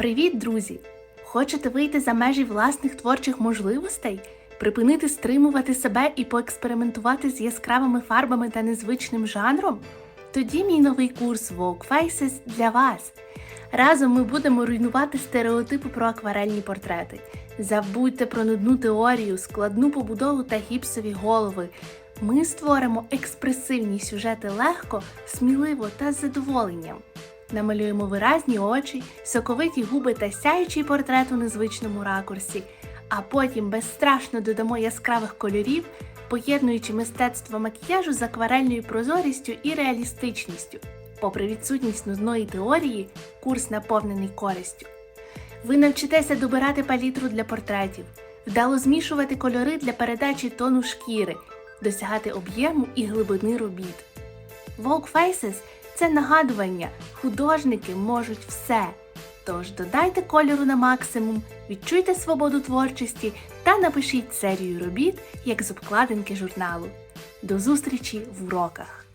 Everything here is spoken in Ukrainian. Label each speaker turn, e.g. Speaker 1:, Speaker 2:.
Speaker 1: Привіт, друзі! Хочете вийти за межі власних творчих можливостей? Припинити стримувати себе і поекспериментувати з яскравими фарбами та незвичним жанром? Тоді мій новий курс Vogue Faces для вас. Разом ми будемо руйнувати стереотипи про акварельні портрети. Забудьте про нудну теорію, складну побудову та гіпсові голови. Ми створимо експресивні сюжети легко, сміливо та з задоволенням. Намалюємо виразні очі, соковиті губи та сяючий портрет у незвичному ракурсі, а потім безстрашно додамо яскравих кольорів, поєднуючи мистецтво макіяжу з акварельною прозорістю і реалістичністю. Попри відсутність нудної теорії, курс наповнений користю. Ви навчитеся добирати палітру для портретів, вдало змішувати кольори для передачі тону шкіри, досягати об'єму і глибини робіт. Vogue Faces – це нагадування, художники можуть все. Тож додайте кольору на максимум, відчуйте свободу творчості та напишіть серію робіт, як з обкладинки журналу. До зустрічі в уроках!